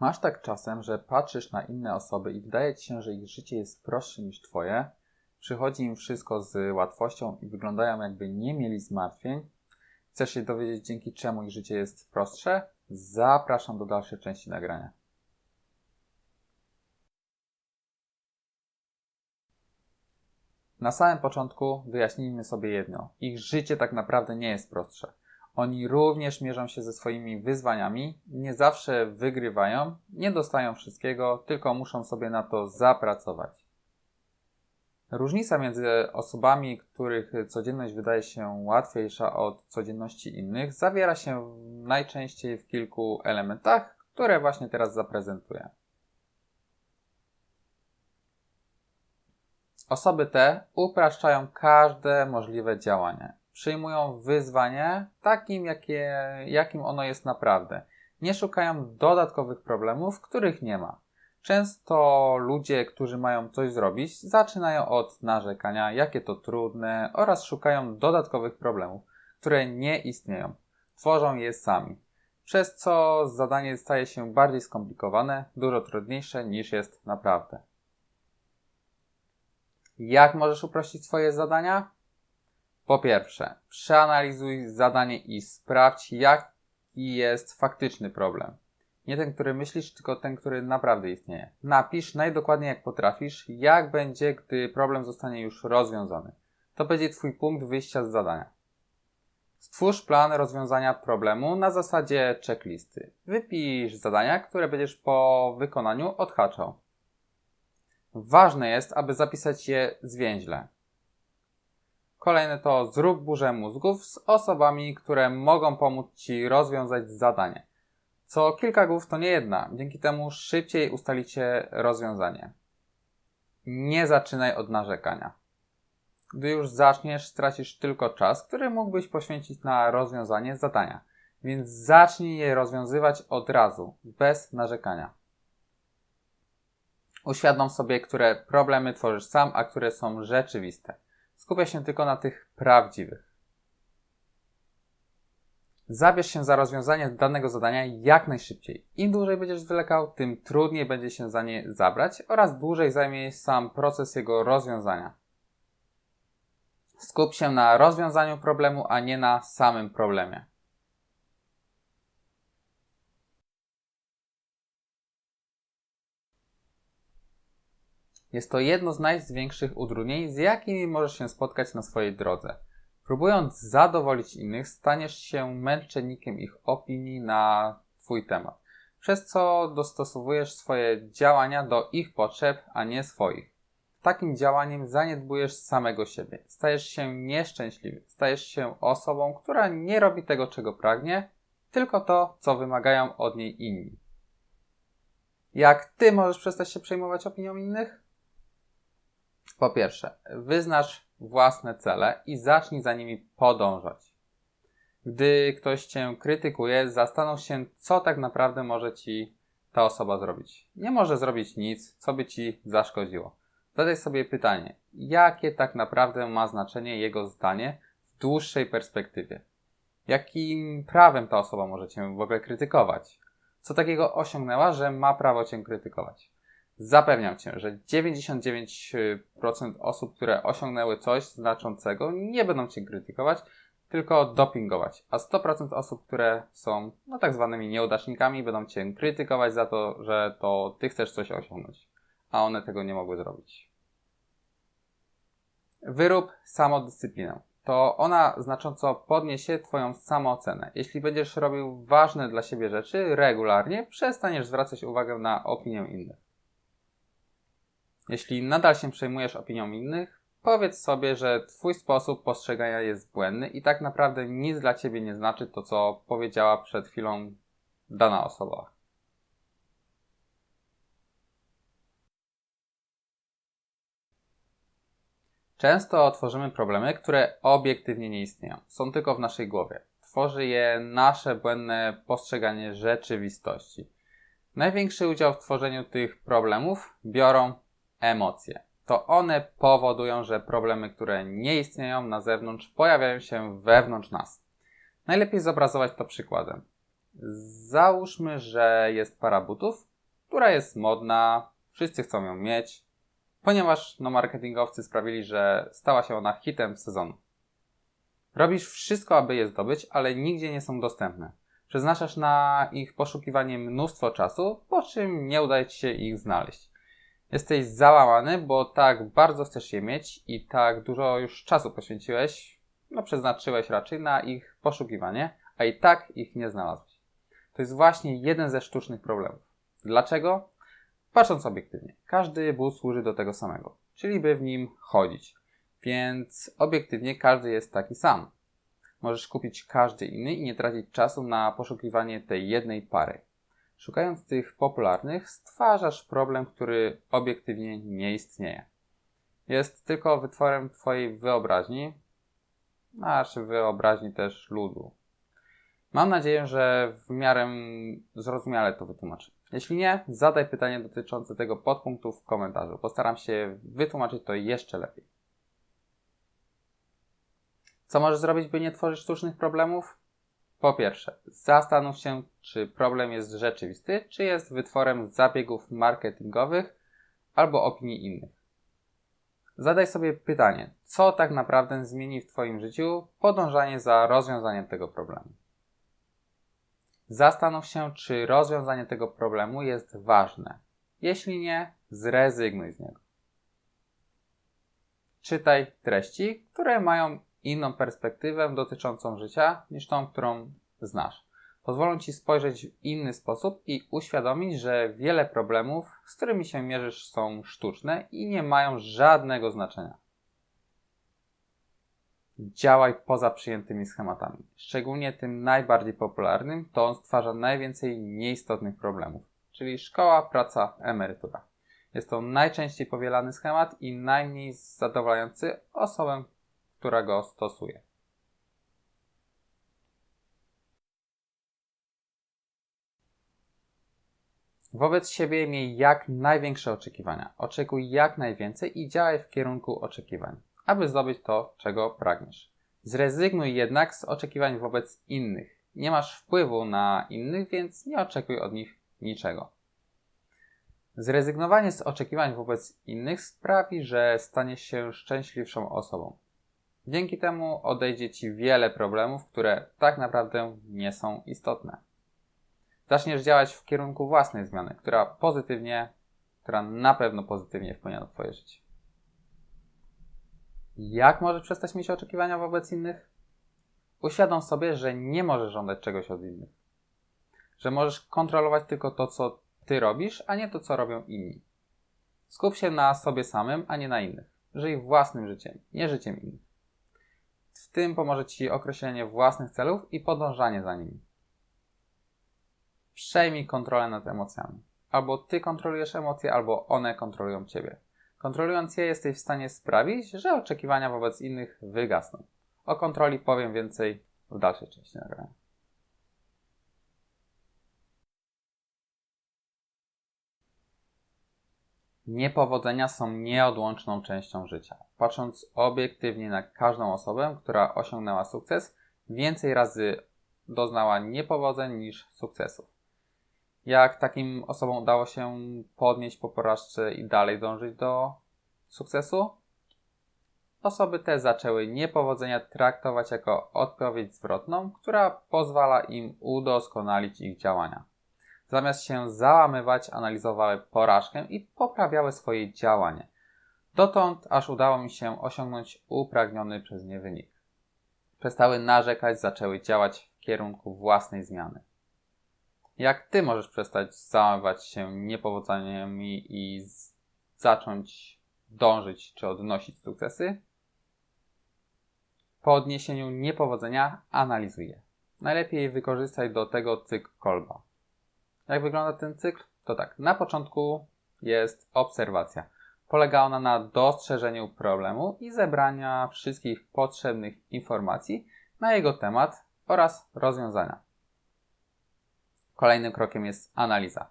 Masz tak czasem, że patrzysz na inne osoby i wydaje ci się, że ich życie jest prostsze niż twoje, przychodzi im wszystko z łatwością i wyglądają jakby nie mieli zmartwień. Chcesz się dowiedzieć, dzięki czemu ich życie jest prostsze? Zapraszam do dalszej części nagrania. Na samym początku wyjaśnijmy sobie jedno. Ich życie tak naprawdę nie jest prostsze. Oni również mierzą się ze swoimi wyzwaniami, nie zawsze wygrywają, nie dostają wszystkiego, tylko muszą sobie na to zapracować. Różnica między osobami, których codzienność wydaje się łatwiejsza od codzienności innych, zawiera się najczęściej w kilku elementach, które właśnie teraz zaprezentuję. Osoby te upraszczają każde możliwe działanie przyjmują wyzwanie takim, jakie, jakim ono jest naprawdę. Nie szukają dodatkowych problemów, których nie ma. Często ludzie, którzy mają coś zrobić, zaczynają od narzekania, jakie to trudne, oraz szukają dodatkowych problemów, które nie istnieją. Tworzą je sami. Przez co zadanie staje się bardziej skomplikowane, dużo trudniejsze niż jest naprawdę. Jak możesz uprościć swoje zadania? Po pierwsze, przeanalizuj zadanie i sprawdź, jaki jest faktyczny problem. Nie ten, który myślisz, tylko ten, który naprawdę istnieje. Napisz najdokładniej jak potrafisz, jak będzie, gdy problem zostanie już rozwiązany. To będzie Twój punkt wyjścia z zadania. Stwórz plan rozwiązania problemu na zasadzie checklisty. Wypisz zadania, które będziesz po wykonaniu odhaczał. Ważne jest, aby zapisać je zwięźle. Kolejne to zrób burzę mózgów z osobami, które mogą pomóc Ci rozwiązać zadanie. Co kilka głów to nie jedna, dzięki temu szybciej ustalicie rozwiązanie. Nie zaczynaj od narzekania. Gdy już zaczniesz, stracisz tylko czas, który mógłbyś poświęcić na rozwiązanie zadania, więc zacznij je rozwiązywać od razu, bez narzekania. Uświadom sobie, które problemy tworzysz sam, a które są rzeczywiste. Skupia się tylko na tych prawdziwych. Zabierz się za rozwiązanie danego zadania jak najszybciej. Im dłużej będziesz zwlekał, tym trudniej będzie się za nie zabrać oraz dłużej zajmie sam proces jego rozwiązania. Skup się na rozwiązaniu problemu, a nie na samym problemie. Jest to jedno z największych utrudnień, z jakimi możesz się spotkać na swojej drodze. Próbując zadowolić innych, staniesz się męczennikiem ich opinii na Twój temat, przez co dostosowujesz swoje działania do ich potrzeb, a nie swoich. Takim działaniem zaniedbujesz samego siebie. Stajesz się nieszczęśliwy. Stajesz się osobą, która nie robi tego, czego pragnie, tylko to, co wymagają od niej inni. Jak ty możesz przestać się przejmować opinią innych? Po pierwsze, wyznacz własne cele i zacznij za nimi podążać. Gdy ktoś cię krytykuje, zastanów się, co tak naprawdę może ci ta osoba zrobić. Nie może zrobić nic, co by ci zaszkodziło. Zadaj sobie pytanie, jakie tak naprawdę ma znaczenie jego zdanie w dłuższej perspektywie? Jakim prawem ta osoba może cię w ogóle krytykować? Co takiego osiągnęła, że ma prawo cię krytykować? Zapewniam Cię, że 99% osób, które osiągnęły coś znaczącego, nie będą Cię krytykować, tylko dopingować. A 100% osób, które są no, tak zwanymi nieudacznikami, będą Cię krytykować za to, że to Ty chcesz coś osiągnąć, a one tego nie mogły zrobić. Wyrób samodyscyplinę. To ona znacząco podniesie Twoją samoocenę. Jeśli będziesz robił ważne dla siebie rzeczy regularnie, przestaniesz zwracać uwagę na opinię innych. Jeśli nadal się przejmujesz opinią innych, powiedz sobie, że Twój sposób postrzegania jest błędny i tak naprawdę nic dla Ciebie nie znaczy to, co powiedziała przed chwilą dana osoba. Często tworzymy problemy, które obiektywnie nie istnieją. Są tylko w naszej głowie. Tworzy je nasze błędne postrzeganie rzeczywistości. Największy udział w tworzeniu tych problemów biorą emocje. To one powodują, że problemy, które nie istnieją na zewnątrz, pojawiają się wewnątrz nas. Najlepiej zobrazować to przykładem. Załóżmy, że jest para butów która jest modna, wszyscy chcą ją mieć, ponieważ no, marketingowcy sprawili, że stała się ona hitem sezonu. Robisz wszystko, aby je zdobyć, ale nigdzie nie są dostępne. Przeznaczasz na ich poszukiwanie mnóstwo czasu, po czym nie udaje ci się ich znaleźć. Jesteś załamany, bo tak bardzo chcesz je mieć i tak dużo już czasu poświęciłeś, no przeznaczyłeś raczej na ich poszukiwanie, a i tak ich nie znalazłeś. To jest właśnie jeden ze sztucznych problemów. Dlaczego? Patrząc obiektywnie, każdy bus służy do tego samego, czyli by w nim chodzić. Więc obiektywnie każdy jest taki sam. Możesz kupić każdy inny i nie tracić czasu na poszukiwanie tej jednej pary. Szukając tych popularnych, stwarzasz problem, który obiektywnie nie istnieje. Jest tylko wytworem Twojej wyobraźni, a czy wyobraźni też ludu. Mam nadzieję, że w miarę zrozumiale to wytłumaczę. Jeśli nie, zadaj pytanie dotyczące tego podpunktu w komentarzu. Postaram się wytłumaczyć to jeszcze lepiej. Co możesz zrobić, by nie tworzyć sztucznych problemów? Po pierwsze, zastanów się, czy problem jest rzeczywisty, czy jest wytworem zabiegów marketingowych albo opinii innych. Zadaj sobie pytanie, co tak naprawdę zmieni w Twoim życiu podążanie za rozwiązaniem tego problemu. Zastanów się, czy rozwiązanie tego problemu jest ważne. Jeśli nie, zrezygnuj z niego. Czytaj treści, które mają inną perspektywę dotyczącą życia niż tą, którą znasz. Pozwolą ci spojrzeć w inny sposób i uświadomić, że wiele problemów, z którymi się mierzysz, są sztuczne i nie mają żadnego znaczenia. Działaj poza przyjętymi schematami. Szczególnie tym najbardziej popularnym, to on stwarza najwięcej nieistotnych problemów, czyli szkoła, praca, emerytura. Jest to najczęściej powielany schemat i najmniej zadowalający osobę, która go stosuje. Wobec siebie miej jak największe oczekiwania. Oczekuj jak najwięcej i działaj w kierunku oczekiwań, aby zdobyć to, czego pragniesz. Zrezygnuj jednak z oczekiwań wobec innych. Nie masz wpływu na innych, więc nie oczekuj od nich niczego. Zrezygnowanie z oczekiwań wobec innych sprawi, że staniesz się szczęśliwszą osobą. Dzięki temu odejdzie Ci wiele problemów, które tak naprawdę nie są istotne. Zaczniesz działać w kierunku własnej zmiany, która pozytywnie, która na pewno pozytywnie wpłynie na Twoje życie. Jak możesz przestać mieć oczekiwania wobec innych? Uświadom sobie, że nie możesz żądać czegoś od innych. Że możesz kontrolować tylko to, co Ty robisz, a nie to, co robią inni. Skup się na sobie samym, a nie na innych. Żyj własnym życiem, nie życiem innych. W tym pomoże Ci określenie własnych celów i podążanie za nimi. Przejmij kontrolę nad emocjami. Albo Ty kontrolujesz emocje, albo one kontrolują Ciebie. Kontrolując je, jesteś w stanie sprawić, że oczekiwania wobec innych wygasną. O kontroli powiem więcej w dalszej części nagrania. Niepowodzenia są nieodłączną częścią życia. Patrząc obiektywnie na każdą osobę, która osiągnęła sukces, więcej razy doznała niepowodzeń niż sukcesów. Jak takim osobom udało się podnieść po porażce i dalej dążyć do sukcesu? Osoby te zaczęły niepowodzenia traktować jako odpowiedź zwrotną, która pozwala im udoskonalić ich działania. Zamiast się załamywać, analizowały porażkę i poprawiały swoje działanie. Dotąd, aż udało mi się osiągnąć upragniony przez nie wynik. Przestały narzekać, zaczęły działać w kierunku własnej zmiany. Jak ty możesz przestać załamywać się niepowodzeniami i zacząć dążyć czy odnosić sukcesy? Po odniesieniu niepowodzenia analizuj je. Najlepiej wykorzystaj do tego cykl Kolba. Jak wygląda ten cykl? To tak, na początku jest obserwacja. Polega ona na dostrzeżeniu problemu i zebrania wszystkich potrzebnych informacji na jego temat oraz rozwiązania. Kolejnym krokiem jest analiza.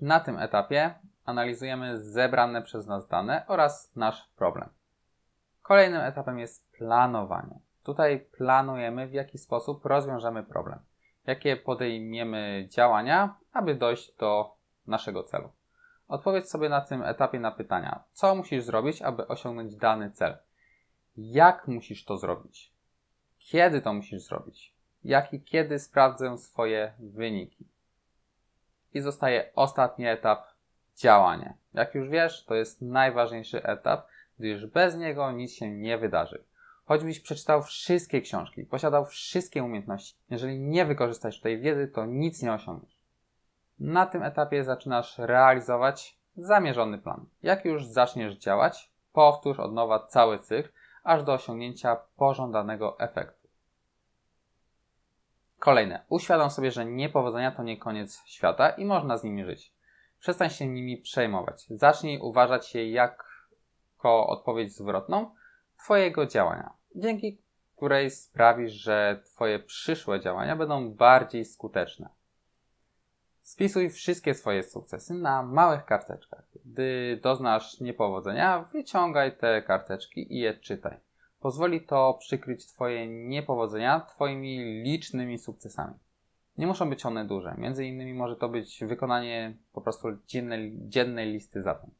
Na tym etapie analizujemy zebrane przez nas dane oraz nasz problem. Kolejnym etapem jest planowanie. Tutaj planujemy, w jaki sposób rozwiążemy problem jakie podejmiemy działania, aby dojść do naszego celu. Odpowiedz sobie na tym etapie na pytania, co musisz zrobić, aby osiągnąć dany cel. Jak musisz to zrobić? Kiedy to musisz zrobić? Jak i kiedy sprawdzę swoje wyniki? I zostaje ostatni etap działanie. Jak już wiesz, to jest najważniejszy etap, gdyż bez niego nic się nie wydarzy. Choćbyś przeczytał wszystkie książki, posiadał wszystkie umiejętności, jeżeli nie wykorzystasz tej wiedzy, to nic nie osiągniesz. Na tym etapie zaczynasz realizować zamierzony plan. Jak już zaczniesz działać, powtórz od nowa cały cykl, aż do osiągnięcia pożądanego efektu. Kolejne. Uświadom sobie, że niepowodzenia to nie koniec świata i można z nimi żyć. Przestań się nimi przejmować. Zacznij uważać je jako odpowiedź zwrotną Twojego działania, dzięki której sprawisz, że Twoje przyszłe działania będą bardziej skuteczne. Spisuj wszystkie swoje sukcesy na małych karteczkach. Gdy doznasz niepowodzenia, wyciągaj te karteczki i je czytaj. Pozwoli to przykryć Twoje niepowodzenia Twoimi licznymi sukcesami. Nie muszą być one duże. Między innymi może to być wykonanie po prostu dziennej, dziennej listy zadań.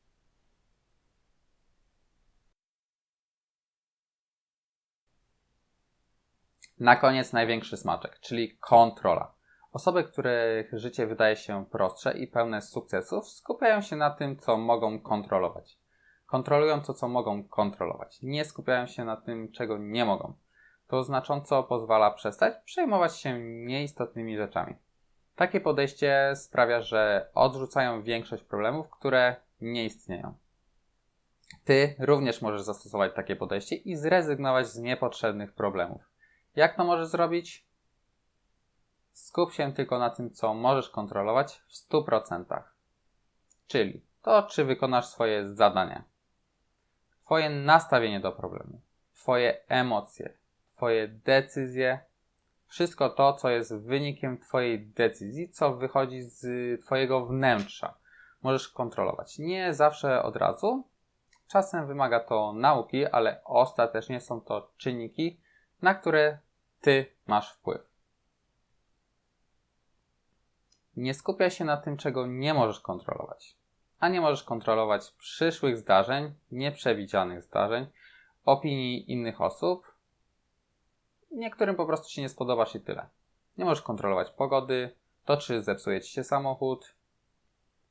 Na koniec największy smaczek, czyli kontrola. Osoby, których życie wydaje się prostsze i pełne sukcesów, skupiają się na tym, co mogą kontrolować. Kontrolują to, co mogą kontrolować. Nie skupiają się na tym, czego nie mogą. To znacząco pozwala przestać przejmować się nieistotnymi rzeczami. Takie podejście sprawia, że odrzucają większość problemów, które nie istnieją. Ty również możesz zastosować takie podejście i zrezygnować z niepotrzebnych problemów. Jak to możesz zrobić? Skup się tylko na tym, co możesz kontrolować w 100%. Czyli to, czy wykonasz swoje zadania, Twoje nastawienie do problemu, Twoje emocje, Twoje decyzje, wszystko to, co jest wynikiem Twojej decyzji, co wychodzi z Twojego wnętrza, możesz kontrolować. Nie zawsze od razu. Czasem wymaga to nauki, ale ostatecznie są to czynniki, na które Ty masz wpływ. Nie skupiaj się na tym, czego nie możesz kontrolować. A nie możesz kontrolować przyszłych zdarzeń, nieprzewidzianych zdarzeń, opinii innych osób. Niektórym po prostu się nie spodobasz i tyle. Nie możesz kontrolować pogody, to czy zepsuje ci się samochód,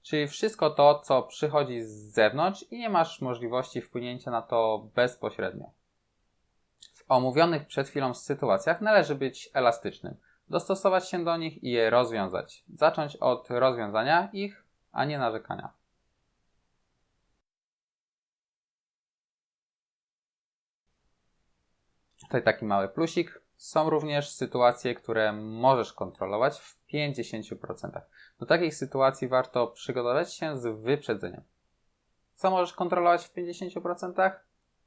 czyli wszystko to, co przychodzi z zewnątrz i nie masz możliwości wpłynięcia na to bezpośrednio. W omówionych przed chwilą sytuacjach należy być elastycznym dostosować się do nich i je rozwiązać. Zacząć od rozwiązania ich, a nie narzekania. Tutaj taki mały plusik. Są również sytuacje, które możesz kontrolować w 50%. Do takiej sytuacji warto przygotować się z wyprzedzeniem. Co możesz kontrolować w 50%?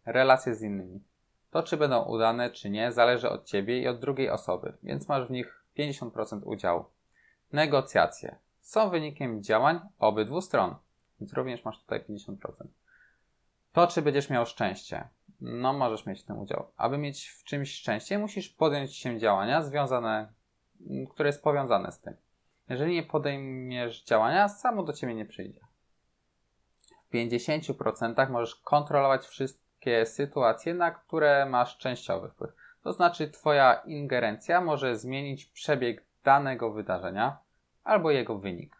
Relacje z innymi. To, czy będą udane, czy nie, zależy od Ciebie i od drugiej osoby, więc masz w nich 50% udziału. Negocjacje są wynikiem działań obydwu stron, więc również masz tutaj 50%. To, czy będziesz miał szczęście. No, możesz mieć w tym udział. Aby mieć w czymś szczęście, musisz podjąć się działania związane, które jest powiązane z tym. Jeżeli nie podejmiesz działania, samo do ciebie nie przyjdzie. W 50% możesz kontrolować wszystko takie sytuacje, na które masz częściowy wpływ. To znaczy, Twoja ingerencja może zmienić przebieg danego wydarzenia albo jego wynik.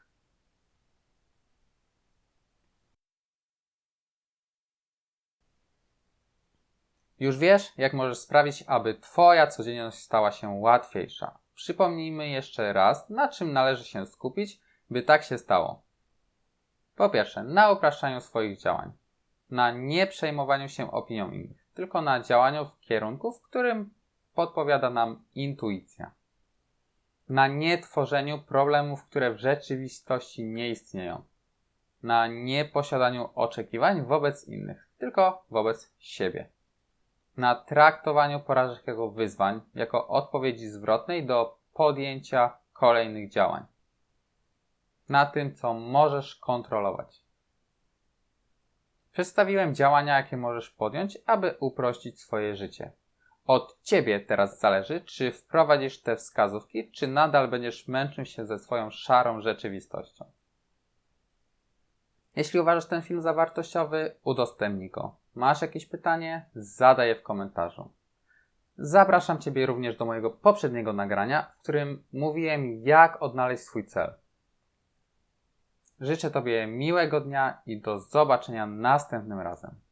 Już wiesz, jak możesz sprawić, aby Twoja codzienność stała się łatwiejsza. Przypomnijmy jeszcze raz, na czym należy się skupić, by tak się stało. Po pierwsze, na upraszczaniu swoich działań na nie przejmowaniu się opinią innych, tylko na działaniu w kierunku, w którym podpowiada nam intuicja. Na nie tworzeniu problemów, które w rzeczywistości nie istnieją. Na nie posiadaniu oczekiwań wobec innych, tylko wobec siebie. Na traktowaniu porażek jako wyzwań, jako odpowiedzi zwrotnej do podjęcia kolejnych działań. Na tym, co możesz kontrolować. Przedstawiłem działania, jakie możesz podjąć, aby uprościć swoje życie. Od ciebie teraz zależy, czy wprowadzisz te wskazówki, czy nadal będziesz męczył się ze swoją szarą rzeczywistością. Jeśli uważasz ten film za wartościowy, udostępnij go. Masz jakieś pytanie? Zadaj je w komentarzu. Zapraszam Ciebie również do mojego poprzedniego nagrania, w którym mówiłem, jak odnaleźć swój cel. Życzę Tobie miłego dnia i do zobaczenia następnym razem.